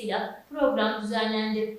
dolayısıyla program düzenlendi.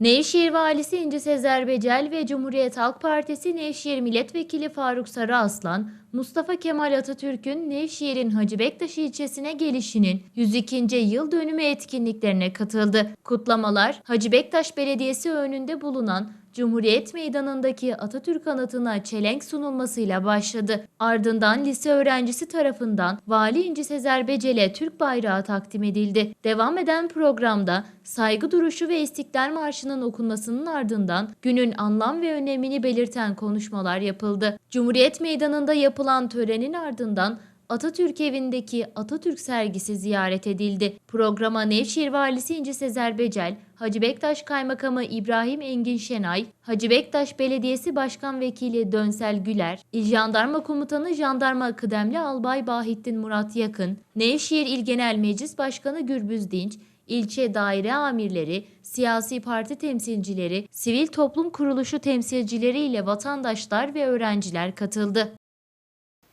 Nevşehir Valisi İnci Sezer Becel ve Cumhuriyet Halk Partisi Nevşehir Milletvekili Faruk Sarıaslan, Mustafa Kemal Atatürk'ün Nevşehir'in Hacı Bektaş ilçesine gelişinin 102. yıl dönümü etkinliklerine katıldı. Kutlamalar Hacı Bektaş Belediyesi önünde bulunan Cumhuriyet Meydanı'ndaki Atatürk anıtına çelenk sunulmasıyla başladı. Ardından lise öğrencisi tarafından Vali İnci Sezer Becel'e Türk bayrağı takdim edildi. Devam eden programda saygı duruşu ve İstiklal Marşı'nın okunmasının ardından günün anlam ve önemini belirten konuşmalar yapıldı. Cumhuriyet Meydanı'nda yapılan törenin ardından Atatürk evindeki Atatürk sergisi ziyaret edildi. Programa Nevşehir Valisi İnci Sezer Becel, Hacı Bektaş Kaymakamı İbrahim Engin Şenay, Hacı Bektaş Belediyesi Başkan Vekili Dönsel Güler, İl Jandarma Komutanı Jandarma Kıdemli Albay Bahittin Murat Yakın, Nevşehir İl Genel Meclis Başkanı Gürbüz Dinç, ilçe daire amirleri, siyasi parti temsilcileri, sivil toplum kuruluşu temsilcileri ile vatandaşlar ve öğrenciler katıldı.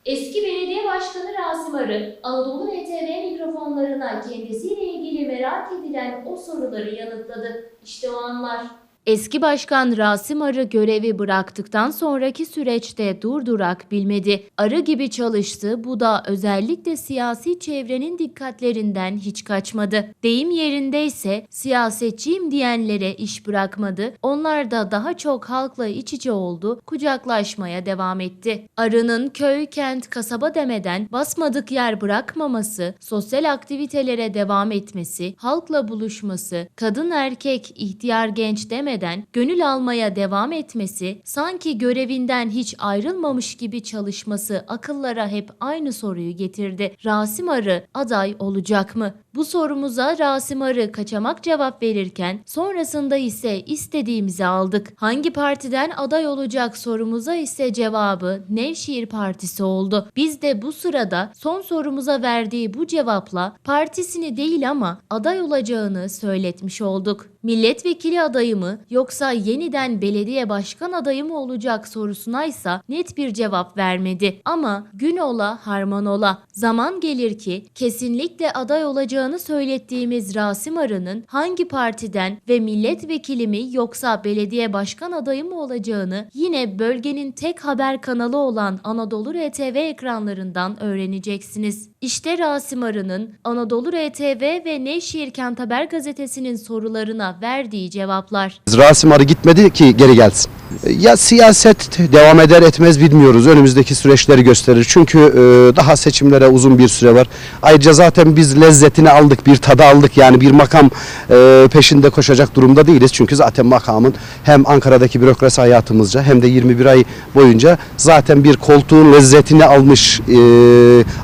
Eski Belediye Başkanı Rasim Arı, Anadolu RTV mikrofonlarına kendisiyle ilgili merak edilen o soruları yanıtladı. İşte o anlar. Eski Başkan Rasim Arı görevi bıraktıktan sonraki süreçte durdurak bilmedi. Arı gibi çalıştı, bu da özellikle siyasi çevrenin dikkatlerinden hiç kaçmadı. Deyim yerindeyse siyasetçiyim diyenlere iş bırakmadı. Onlar da daha çok halkla iç içe oldu, kucaklaşmaya devam etti. Arı'nın köy, kent, kasaba demeden basmadık yer bırakmaması, sosyal aktivitelere devam etmesi, halkla buluşması, kadın erkek, ihtiyar genç demeden gönül almaya devam etmesi, sanki görevinden hiç ayrılmamış gibi çalışması akıllara hep aynı soruyu getirdi. Rasim Arı aday olacak mı? Bu sorumuza Rasim Arı kaçamak cevap verirken sonrasında ise istediğimizi aldık. Hangi partiden aday olacak sorumuza ise cevabı Nevşehir Partisi oldu. Biz de bu sırada son sorumuza verdiği bu cevapla partisini değil ama aday olacağını söyletmiş olduk. Milletvekili adayı mı yoksa yeniden belediye başkan adayı mı olacak sorusuna ise net bir cevap vermedi. Ama gün ola harman ola. Zaman gelir ki kesinlikle aday olacağını söylettiğimiz Rasim Arı'nın hangi partiden ve milletvekili mi yoksa belediye başkan adayı mı olacağını yine bölgenin tek haber kanalı olan Anadolu RTV ekranlarından öğreneceksiniz. İşte Rasim Arı'nın Anadolu RTV ve Nevşehir Kent Haber gazetesinin sorularına verdiği cevaplar. Rasim Arı gitmedi ki geri gelsin. Ya siyaset devam eder etmez bilmiyoruz. Önümüzdeki süreçleri gösterir. Çünkü e, daha seçimlere uzun bir süre var. Ayrıca zaten biz lezzetini aldık, bir tadı aldık. Yani bir makam e, peşinde koşacak durumda değiliz. Çünkü zaten makamın hem Ankara'daki bürokrasi hayatımızca hem de 21 ay boyunca zaten bir koltuğun lezzetini almış, e,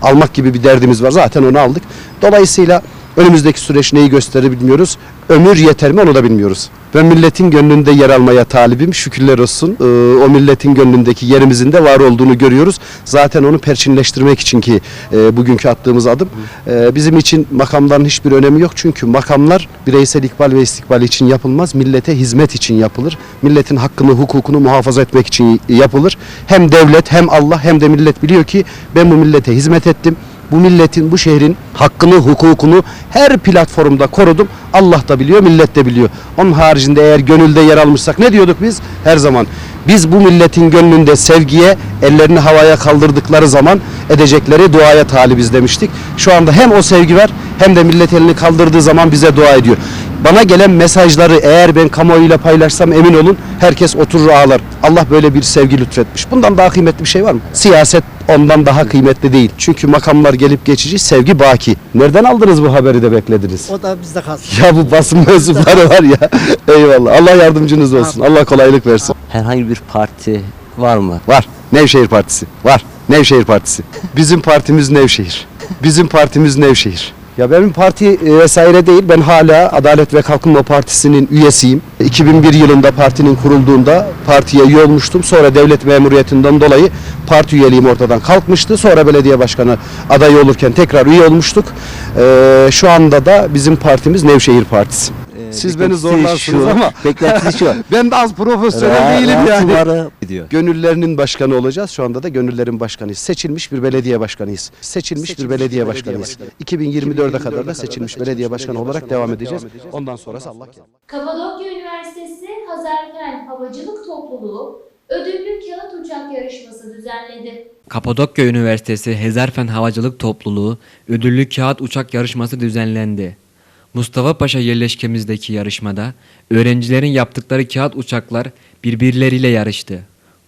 almak gibi bir derdimiz var. Zaten onu aldık. Dolayısıyla önümüzdeki süreç neyi gösterir bilmiyoruz. Ömür yeter mi onu da bilmiyoruz. Ben milletin gönlünde yer almaya talibim. Şükürler olsun. Ee, o milletin gönlündeki yerimizin de var olduğunu görüyoruz. Zaten onu perçinleştirmek için ki e, bugünkü attığımız adım. E, bizim için makamların hiçbir önemi yok. Çünkü makamlar bireysel ikbal ve istikbal için yapılmaz. Millete hizmet için yapılır. Milletin hakkını, hukukunu muhafaza etmek için yapılır. Hem devlet hem Allah hem de millet biliyor ki ben bu millete hizmet ettim bu milletin, bu şehrin hakkını, hukukunu her platformda korudum. Allah da biliyor, millet de biliyor. Onun haricinde eğer gönülde yer almışsak ne diyorduk biz? Her zaman biz bu milletin gönlünde sevgiye, ellerini havaya kaldırdıkları zaman edecekleri duaya talibiz demiştik. Şu anda hem o sevgi var hem de millet elini kaldırdığı zaman bize dua ediyor. Bana gelen mesajları eğer ben kamuoyuyla paylaşsam emin olun herkes oturur ağlar. Allah böyle bir sevgi lütfetmiş. Bundan daha kıymetli bir şey var mı? Siyaset ondan daha kıymetli değil. Çünkü makamlar gelip geçici, sevgi baki. Nereden aldınız bu haberi de beklediniz? O da bizde kalsın. Ya bu basın mensupları var ya. Eyvallah. Allah yardımcınız olsun. Allah kolaylık versin. Herhangi bir parti var mı? Var. Nevşehir Partisi. Var. Nevşehir Partisi. Bizim partimiz Nevşehir. Bizim partimiz Nevşehir. Ya benim parti e, vesaire değil. Ben hala Adalet ve Kalkınma Partisi'nin üyesiyim. 2001 yılında partinin kurulduğunda partiye üye olmuştum. Sonra devlet memuriyetinden dolayı parti üyeliğim ortadan kalkmıştı. Sonra belediye başkanı adayı olurken tekrar üye olmuştuk. Ee, şu anda da bizim partimiz Nevşehir Partisi. Siz beni zorlarsınız şu, ama beklentisi şu. ben de az profesyonel Ra- değilim yani. diyor. Gönüllerinin başkanı olacağız. Şu anda da gönüllerin başkanıyız. Seçilmiş bir belediye başkanıyız. Seçilmiş, bir belediye başkanıyız. 2024'e kadar da seçilmiş belediye başkanı olarak devam edeceğiz. Ondan sonrası Allah kerim. Kapadokya Üniversitesi Hazarfen Havacılık Topluluğu ödüllü kağıt uçak yarışması düzenledi. Kapadokya Üniversitesi Hezarfen Havacılık Topluluğu ödüllü kağıt uçak yarışması düzenlendi. Mustafa Paşa yerleşkemizdeki yarışmada öğrencilerin yaptıkları kağıt uçaklar birbirleriyle yarıştı.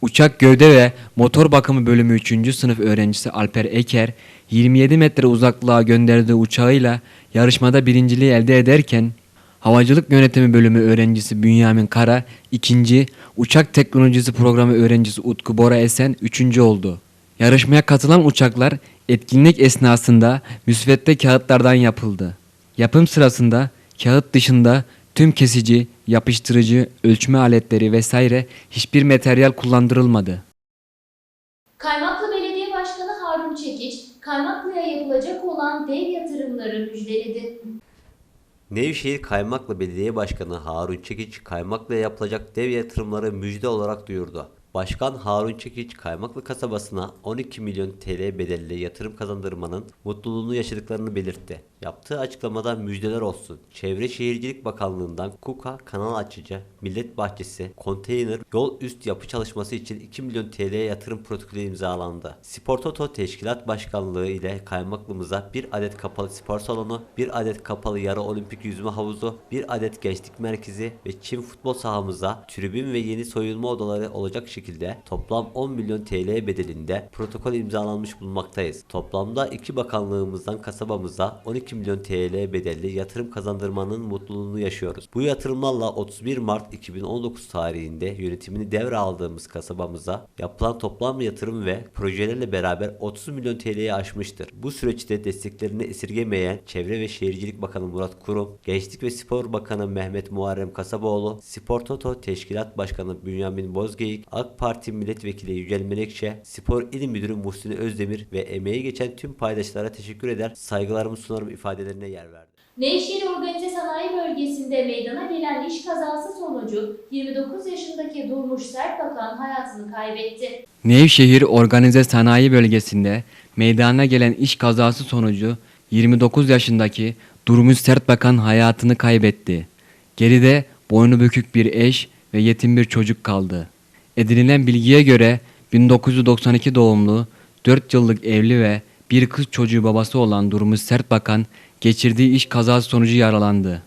Uçak gövde ve motor bakımı bölümü 3. sınıf öğrencisi Alper Eker 27 metre uzaklığa gönderdiği uçağıyla yarışmada birinciliği elde ederken Havacılık Yönetimi Bölümü öğrencisi Bünyamin Kara ikinci, Uçak Teknolojisi Programı öğrencisi Utku Bora Esen üçüncü oldu. Yarışmaya katılan uçaklar etkinlik esnasında müsvedde kağıtlardan yapıldı. Yapım sırasında kağıt dışında tüm kesici, yapıştırıcı, ölçme aletleri vesaire hiçbir materyal kullandırılmadı. Kaymaklı Belediye Başkanı Harun Çekiç, Kaymaklı'ya yapılacak olan dev yatırımları müjdeledi. Nevşehir Kaymaklı Belediye Başkanı Harun Çekiç, Kaymaklı'ya yapılacak dev yatırımları müjde olarak duyurdu. Başkan Harun Çekiç, Kaymaklı kasabasına 12 milyon TL bedelli yatırım kazandırmanın mutluluğunu yaşadıklarını belirtti. Yaptığı açıklamada müjdeler olsun. Çevre Şehircilik Bakanlığı'ndan KUKA, kanal açıcı, millet bahçesi, konteyner, yol üst yapı çalışması için 2 milyon TL yatırım protokolü imzalandı. Spor Toto Teşkilat Başkanlığı ile kaymaklımıza bir adet kapalı spor salonu, bir adet kapalı yarı olimpik yüzme havuzu, bir adet gençlik merkezi ve çim futbol sahamıza tribün ve yeni soyunma odaları olacak şekilde toplam 10 milyon TL bedelinde protokol imzalanmış bulunmaktayız. Toplamda iki bakanlığımızdan kasabamıza 12 milyon TL bedelli yatırım kazandırmanın mutluluğunu yaşıyoruz. Bu yatırımlarla 31 Mart 2019 tarihinde yönetimini devraldığımız kasabamıza yapılan toplam yatırım ve projelerle beraber 30 milyon TL'yi aşmıştır. Bu süreçte desteklerini esirgemeyen Çevre ve Şehircilik Bakanı Murat Kurum, Gençlik ve Spor Bakanı Mehmet Muharrem Kasaboğlu, Spor Toto Teşkilat Başkanı Bünyamin Bozgeyik, AK Parti Milletvekili Yücel Menekşe, Spor İl Müdürü Muhsin Özdemir ve emeği geçen tüm paydaşlara teşekkür eder, saygılarımı sunarım ifadelerine yer verdi. Nevşehir Organize Sanayi Bölgesi'nde meydana gelen iş kazası sonucu 29 yaşındaki Durmuş Sertbakan hayatını kaybetti. Nevşehir Organize Sanayi Bölgesi'nde meydana gelen iş kazası sonucu 29 yaşındaki Durmuş Sertbakan hayatını kaybetti. Geride boynu bükük bir eş ve yetim bir çocuk kaldı. Edinilen bilgiye göre 1992 doğumlu 4 yıllık evli ve bir kız çocuğu babası olan Durmuş Sertbakan geçirdiği iş kazası sonucu yaralandı.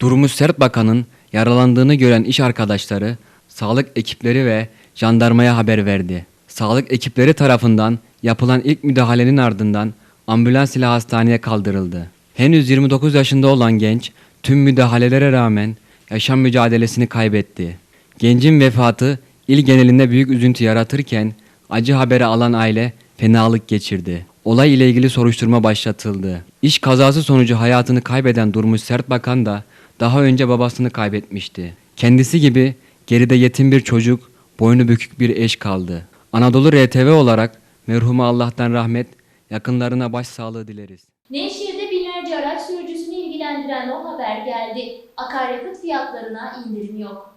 Durmuş Sertbakan'ın yaralandığını gören iş arkadaşları sağlık ekipleri ve jandarmaya haber verdi. Sağlık ekipleri tarafından yapılan ilk müdahalenin ardından ambulans ile hastaneye kaldırıldı. Henüz 29 yaşında olan genç tüm müdahalelere rağmen yaşam mücadelesini kaybetti. Gencin vefatı il genelinde büyük üzüntü yaratırken acı haberi alan aile fenalık geçirdi. Olay ile ilgili soruşturma başlatıldı. İş kazası sonucu hayatını kaybeden Durmuş Sertbakan da daha önce babasını kaybetmişti. Kendisi gibi geride yetim bir çocuk, boynu bükük bir eş kaldı. Anadolu RTV olarak merhuma Allah'tan rahmet, yakınlarına başsağlığı dileriz. Nevşehir'de binlerce araç sürücüsünü ilgilendiren o haber geldi. Akaryakıt fiyatlarına indirim yok.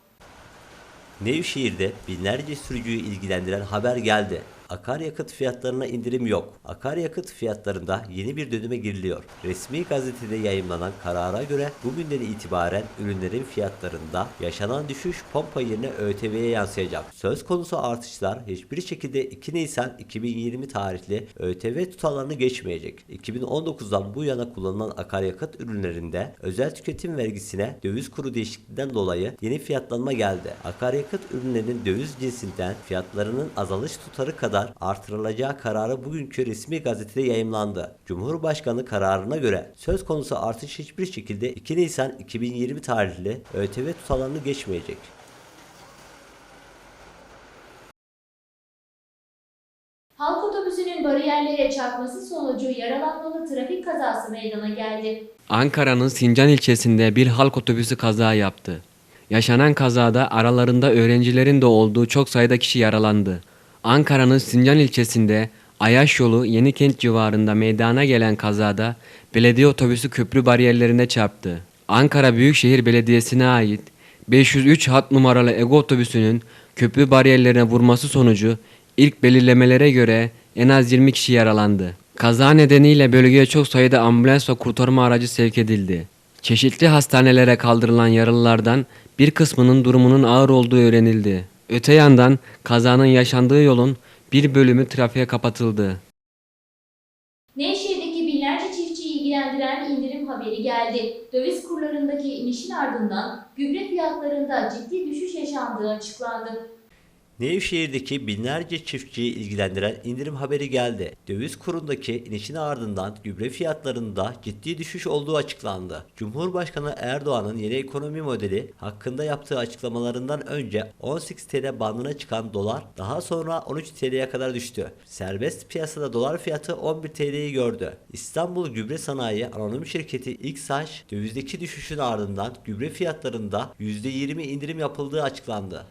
Nevşehir'de binlerce sürücüyü ilgilendiren haber geldi. Akaryakıt fiyatlarına indirim yok. Akaryakıt fiyatlarında yeni bir döneme giriliyor. Resmi gazetede yayımlanan karara göre bugünden itibaren ürünlerin fiyatlarında yaşanan düşüş pompa yerine ÖTV'ye yansıyacak. Söz konusu artışlar hiçbir şekilde 2 Nisan 2020 tarihli ÖTV tutarlarını geçmeyecek. 2019'dan bu yana kullanılan akaryakıt ürünlerinde özel tüketim vergisine döviz kuru değişikliğinden dolayı yeni fiyatlanma geldi. Akaryakıt ürünlerinin döviz cinsinden fiyatlarının azalış tutarı kadar artırılacağı kararı bugünkü resmi gazetede yayımlandı. Cumhurbaşkanı kararına göre söz konusu artış hiçbir şekilde 2 Nisan 2020 tarihli ÖTV tutarlarını geçmeyecek. Halk otobüsünün bariyerlere çarpması sonucu yaralanmalı trafik kazası meydana geldi. Ankara'nın Sincan ilçesinde bir halk otobüsü kaza yaptı. Yaşanan kazada aralarında öğrencilerin de olduğu çok sayıda kişi yaralandı. Ankara'nın Sincan ilçesinde Ayaş yolu Yenikent civarında meydana gelen kazada belediye otobüsü köprü bariyerlerine çarptı. Ankara Büyükşehir Belediyesi'ne ait 503 hat numaralı Ego otobüsünün köprü bariyerlerine vurması sonucu ilk belirlemelere göre en az 20 kişi yaralandı. Kaza nedeniyle bölgeye çok sayıda ambulans ve kurtarma aracı sevk edildi. Çeşitli hastanelere kaldırılan yaralılardan bir kısmının durumunun ağır olduğu öğrenildi. Öte yandan kazanın yaşandığı yolun bir bölümü trafiğe kapatıldı. Nevşehir'deki binlerce çiftçiyi ilgilendiren indirim haberi geldi. Döviz kurlarındaki inişin ardından gübre fiyatlarında ciddi düşüş yaşandığı açıklandı. Nevşehir'deki binlerce çiftçiyi ilgilendiren indirim haberi geldi. Döviz kurundaki inişin ardından gübre fiyatlarında ciddi düşüş olduğu açıklandı. Cumhurbaşkanı Erdoğan'ın yeni ekonomi modeli hakkında yaptığı açıklamalarından önce 18 TL bandına çıkan dolar daha sonra 13 TL'ye kadar düştü. Serbest piyasada dolar fiyatı 11 TL'yi gördü. İstanbul Gübre Sanayi Anonim Şirketi İKSAŞ dövizdeki düşüşün ardından gübre fiyatlarında %20 indirim yapıldığı açıklandı.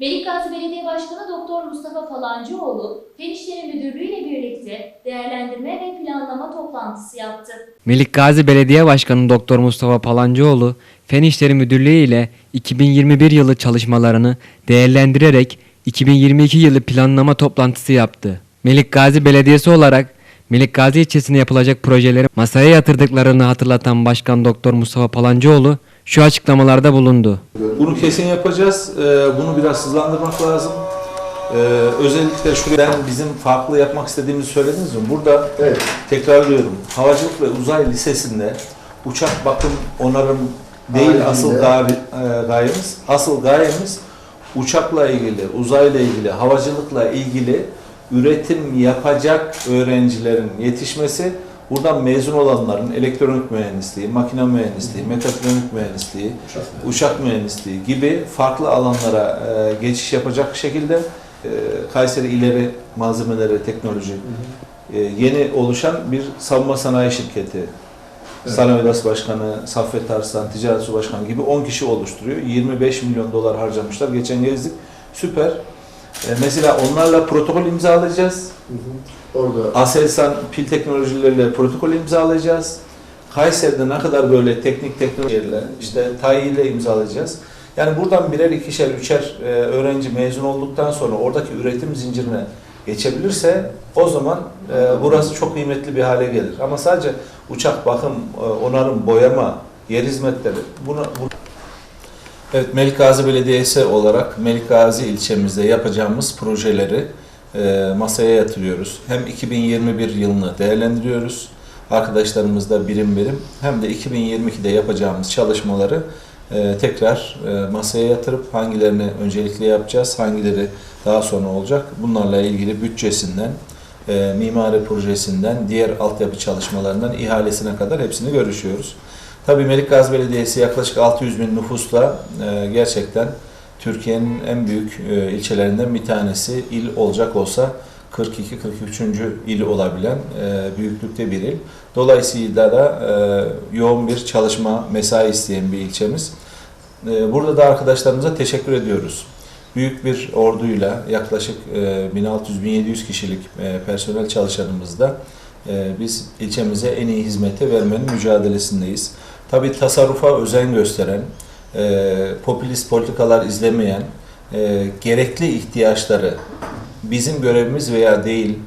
Melikgazi Belediye Başkanı Doktor Mustafa Falancıoğlu, Fen İşleri Müdürlüğü ile birlikte değerlendirme ve planlama toplantısı yaptı. Melik Gazi Belediye Başkanı Doktor Mustafa Palancıoğlu, Fen İşleri Müdürlüğü ile 2021 yılı çalışmalarını değerlendirerek 2022 yılı planlama toplantısı yaptı. Melik Gazi Belediyesi olarak Melik Gazi ilçesine yapılacak projeleri masaya yatırdıklarını hatırlatan Başkan Doktor Mustafa Palancıoğlu şu açıklamalarda bulundu. Bunu kesin yapacağız. Ee, Bunu biraz hızlandırmak lazım. Ee, Özellikle şuraya ben bizim farklı yapmak istediğimizi söylediniz mi? Burada tekrarlıyorum. Havacılık ve Uzay Lisesi'nde uçak bakım onarım değil Haricinde. asıl gaye- e, gayemiz. Asıl gayemiz uçakla ilgili, uzayla ilgili, havacılıkla ilgili üretim yapacak öğrencilerin yetişmesi, buradan mezun olanların elektronik mühendisliği, makine mühendisliği, mekatronik mühendisliği, uçak mühendisliği gibi farklı alanlara e, geçiş yapacak şekilde e, Kayseri İleri Malzemeleri Teknoloji e, yeni oluşan bir savunma sanayi şirketi. Sanayi Odası Başkanı, Saffet Arslan, Ticaret Su Başkanı gibi 10 kişi oluşturuyor. 25 milyon dolar harcamışlar. Geçen gezdik. Süper. E, mesela onlarla protokol imzalayacağız. Orada Aselsan pil teknolojileriyle protokol imzalayacağız. Kayseri'de ne kadar böyle teknik teknolojilerle, işte TAI ile imzalayacağız. Yani buradan birer, ikişer, üçer e, öğrenci mezun olduktan sonra oradaki üretim zincirine geçebilirse o zaman e, burası çok kıymetli bir hale gelir. Ama sadece uçak bakım, e, onarım, boyama, yer hizmetleri bunu, bu- Evet, Melikgazi Belediyesi olarak Melikgazi ilçemizde yapacağımız projeleri e, masaya yatırıyoruz. Hem 2021 yılını değerlendiriyoruz. Arkadaşlarımızla birim birim hem de 2022'de yapacağımız çalışmaları e, tekrar e, masaya yatırıp hangilerini öncelikle yapacağız, hangileri daha sonra olacak. Bunlarla ilgili bütçesinden, e, mimari projesinden, diğer altyapı çalışmalarından ihalesine kadar hepsini görüşüyoruz. Tabii Melikgazi Belediyesi yaklaşık 600 bin nüfusla e, gerçekten Türkiye'nin en büyük e, ilçelerinden bir tanesi. İl olacak olsa 42-43. il olabilen e, büyüklükte bir il. Dolayısıyla da e, yoğun bir çalışma, mesai isteyen bir ilçemiz. E, burada da arkadaşlarımıza teşekkür ediyoruz. Büyük bir orduyla yaklaşık e, 1600-1700 kişilik e, personel çalışanımızla e, biz ilçemize en iyi hizmeti vermenin mücadelesindeyiz. Tabii tasarrufa özen gösteren, e, popülist politikalar izlemeyen, e, gerekli ihtiyaçları bizim görevimiz veya değil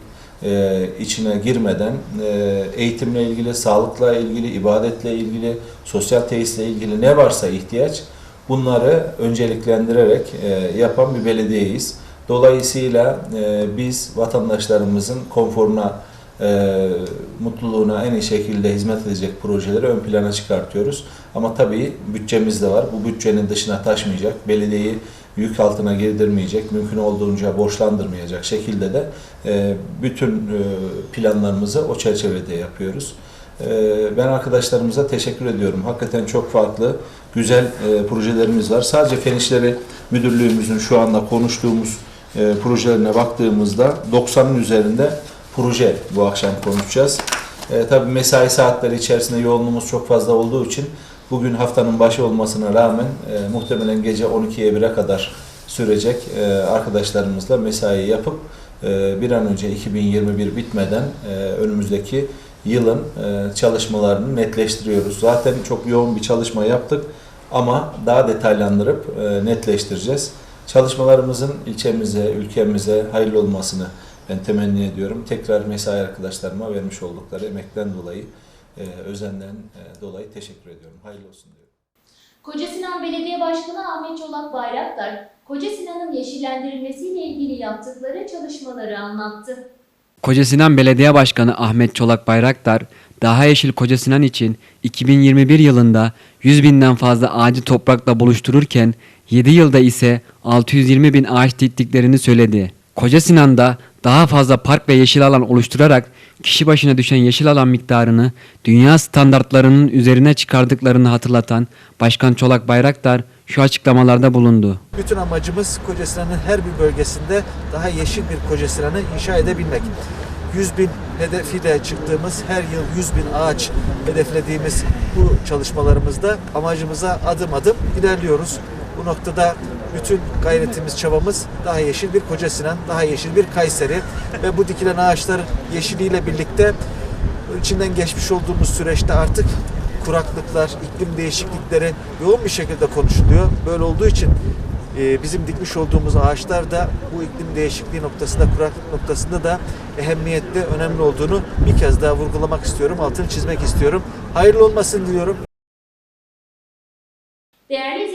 e, içine girmeden e, eğitimle ilgili, sağlıkla ilgili, ibadetle ilgili, sosyal tesisle ilgili ne varsa ihtiyaç bunları önceliklendirerek e, yapan bir belediyeyiz. Dolayısıyla e, biz vatandaşlarımızın konforuna, e, mutluluğuna en iyi şekilde hizmet edecek projeleri ön plana çıkartıyoruz. Ama tabii bütçemiz de var. Bu bütçenin dışına taşmayacak, belediyeyi yük altına girdirmeyecek, mümkün olduğunca borçlandırmayacak şekilde de e, bütün e, planlarımızı o çerçevede yapıyoruz. E, ben arkadaşlarımıza teşekkür ediyorum. Hakikaten çok farklı, güzel e, projelerimiz var. Sadece Fen İşleri Müdürlüğümüzün şu anda konuştuğumuz e, projelerine baktığımızda 90'ın üzerinde proje bu akşam konuşacağız. E, tabii mesai saatleri içerisinde yoğunluğumuz çok fazla olduğu için bugün haftanın başı olmasına rağmen e, muhtemelen gece 12'ye 1'e kadar sürecek e, arkadaşlarımızla mesai yapıp e, bir an önce 2021 bitmeden e, önümüzdeki yılın e, çalışmalarını netleştiriyoruz. Zaten çok yoğun bir çalışma yaptık ama daha detaylandırıp e, netleştireceğiz. Çalışmalarımızın ilçemize, ülkemize hayırlı olmasını ben temenni ediyorum. Tekrar mesai arkadaşlarıma vermiş oldukları emekten dolayı, e, özenden e, dolayı teşekkür ediyorum. Hayırlı olsun diyorum. Koca Sinan Belediye Başkanı Ahmet Çolak Bayraktar, Koca Sinan'ın yeşillendirilmesiyle ilgili yaptıkları çalışmaları anlattı. Kocasinan Belediye Başkanı Ahmet Çolak Bayraktar, Daha Yeşil Kocasinan için 2021 yılında 100 binden fazla ağacı toprakla buluştururken 7 yılda ise 620 bin ağaç diktiklerini söyledi. Kocasinan'da daha fazla park ve yeşil alan oluşturarak kişi başına düşen yeşil alan miktarını dünya standartlarının üzerine çıkardıklarını hatırlatan Başkan Çolak Bayraktar şu açıklamalarda bulundu. Bütün amacımız Kocasinan'ın her bir bölgesinde daha yeşil bir Kocasinan'ı inşa edebilmek. 100 bin hedefiyle çıktığımız her yıl 100 bin ağaç hedeflediğimiz bu çalışmalarımızda amacımıza adım adım ilerliyoruz. Bu noktada bütün gayretimiz, çabamız daha yeşil bir Kocasinan, daha yeşil bir Kayseri ve bu dikilen ağaçların yeşiliyle birlikte içinden geçmiş olduğumuz süreçte artık kuraklıklar, iklim değişiklikleri yoğun bir şekilde konuşuluyor. Böyle olduğu için e, bizim dikmiş olduğumuz ağaçlar da bu iklim değişikliği noktasında, kuraklık noktasında da ehemmiyetli, önemli olduğunu bir kez daha vurgulamak istiyorum, altını çizmek istiyorum. Hayırlı olmasını diliyorum. Değerli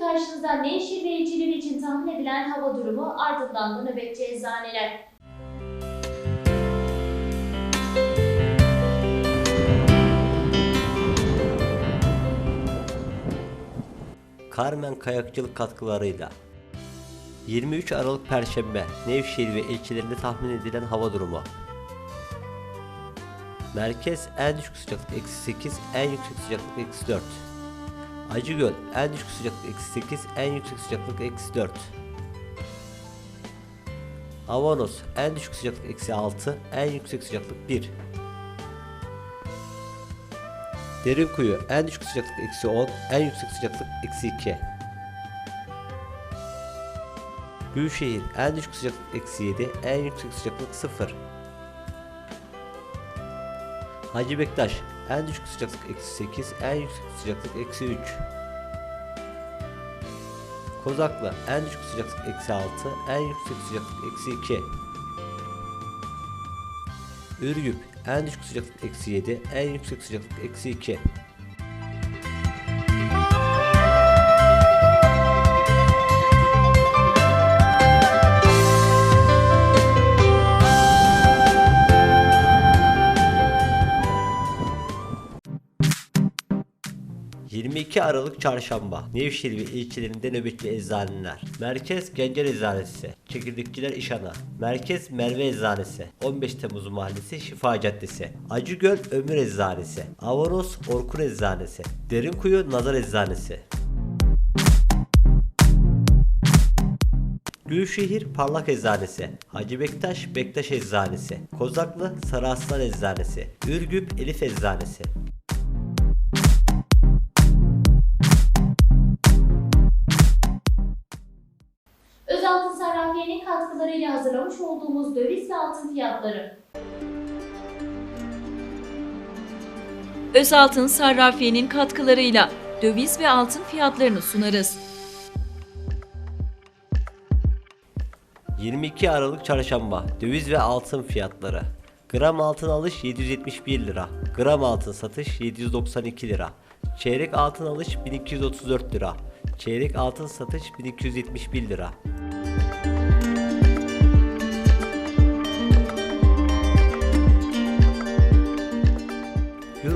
şimdi karşınızda Nevşehir ve ilçeleri için tahmin edilen hava durumu ardından da nöbetçi eczaneler. Carmen Kayakçılık katkılarıyla 23 Aralık Perşembe Nevşehir ve ilçelerinde tahmin edilen hava durumu Merkez en düşük sıcaklık eksi 8, en yüksek sıcaklık eksi 4 Acıgöl en düşük sıcaklık eksi 8, en yüksek sıcaklık eksi 4 Avanos en düşük sıcaklık eksi 6, en yüksek sıcaklık 1 Derinkuyu en düşük sıcaklık eksi 10, en yüksek sıcaklık eksi 2. Gülşehir en düşük sıcaklık eksi 7, en yüksek sıcaklık 0. Hacı Bektaş en düşük sıcaklık eksi 8, en yüksek sıcaklık eksi 3. Kozaklı en düşük sıcaklık eksi 6, en yüksek sıcaklık eksi 2. Ürgüp en düşük sıcaklık eksi 7, en yüksek sıcaklık eksi 2. ...22 Aralık Çarşamba... ...Nevşehir ve ilçelerinde nöbetli eczaneler... ...Merkez Gencer Eczanesi... ...Çekirdekçiler İşana... ...Merkez Merve Eczanesi... ...15 Temmuz Mahallesi Şifa Caddesi... ...Acıgöl Ömür Eczanesi... ...Avanos Orkun Eczanesi... ...Derinkuyu Nazar Eczanesi... Gülşehir Parlak Eczanesi, Hacı Bektaş Bektaş Eczanesi, Kozaklı Sarı Aslan Eczanesi, Ürgüp Elif Eczanesi. Döviz ve altın fiyatları. Özaltın Sarrafiye'nin katkılarıyla döviz ve altın fiyatlarını sunarız. 22 Aralık Çarşamba döviz ve altın fiyatları. Gram altın alış 771 lira. Gram altın satış 792 lira. Çeyrek altın alış 1234 lira. Çeyrek altın satış 1271 lira.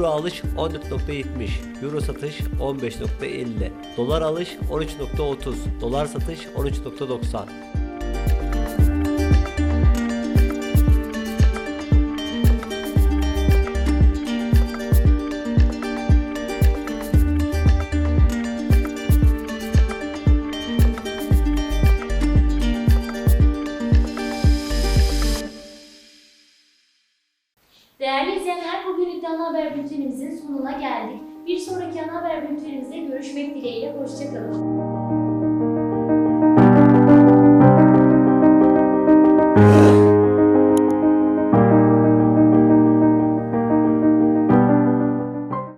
Euro alış 14.70, Euro satış 15.50, Dolar alış 13.30, Dolar satış 13.90.